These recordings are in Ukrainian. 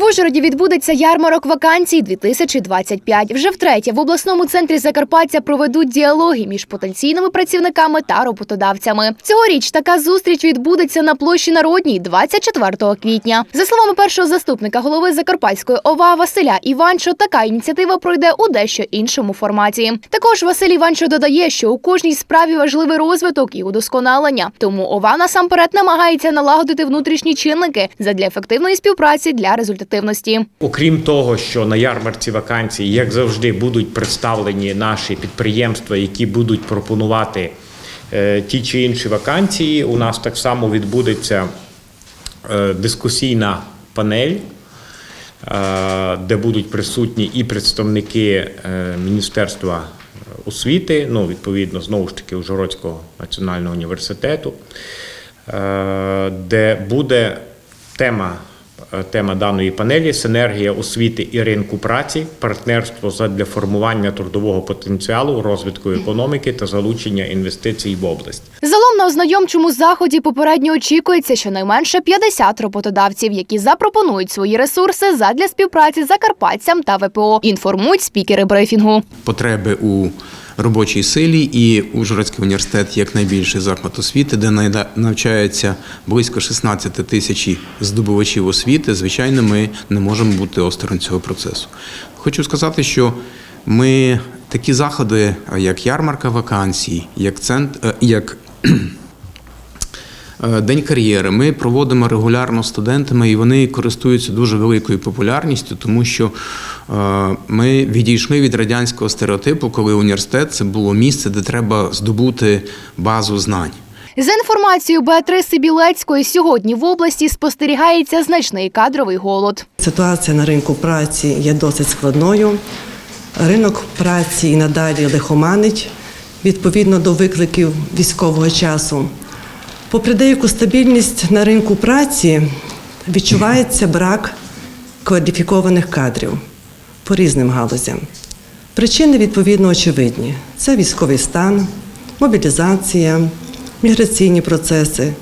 В Ужгороді відбудеться ярмарок вакансій 2025. Вже втретє в обласному центрі Закарпаття проведуть діалоги між потенційними працівниками та роботодавцями. Цьогоріч така зустріч відбудеться на площі Народній 24 квітня. За словами першого заступника голови Закарпатської ОВА Василя Іванчо, така ініціатива пройде у дещо іншому форматі. Також Василь Іванчо додає, що у кожній справі важливий розвиток і удосконалення. Тому ОВА насамперед намагається налагодити внутрішні чинники задля ефективної співпраці для результативності. Окрім того, що на ярмарці вакансій, як завжди, будуть представлені наші підприємства, які будуть пропонувати е, ті чи інші вакансії, у нас так само відбудеться е, дискусійна панель, е, де будуть присутні і представники Міністерства освіти, ну, відповідно, знову ж таки, Ужгородського національного університету, де буде тема Тема даної панелі синергія освіти і ринку праці, партнерство задля формування трудового потенціалу, розвитку економіки та залучення інвестицій в область. На ознайомчому заході попередньо очікується щонайменше 50 роботодавців, які запропонують свої ресурси задля співпраці з закарпатцям та ВПО. Інформують спікери брифінгу. потреби у робочій силі, і Ужгородський університет як найбільший заклад освіти, де навчається близько 16 тисяч здобувачів освіти. Звичайно, ми не можемо бути осторонь цього процесу. Хочу сказати, що ми такі заходи, як ярмарка вакансій, як центр, е, як День кар'єри ми проводимо регулярно студентами, і вони користуються дуже великою популярністю, тому що е, ми відійшли від радянського стереотипу, коли університет це було місце, де треба здобути базу знань. За інформацією Беатриси Білецької, сьогодні в області спостерігається значний кадровий голод. Ситуація на ринку праці є досить складною. Ринок праці і надалі лихоманить відповідно до викликів військового часу. Попри деяку стабільність на ринку праці, відчувається брак кваліфікованих кадрів по різним галузям. Причини відповідно очевидні: це військовий стан, мобілізація, міграційні процеси,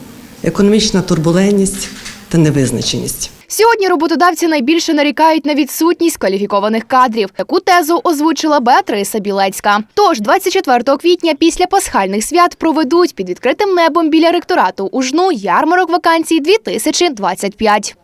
економічна турбулентність та невизначеність. Сьогодні роботодавці найбільше нарікають на відсутність кваліфікованих кадрів. Таку тезу озвучила Беатриса Білецька. Тож 24 квітня після пасхальних свят проведуть під відкритим небом біля ректорату УЖНУ ярмарок вакансій 2025.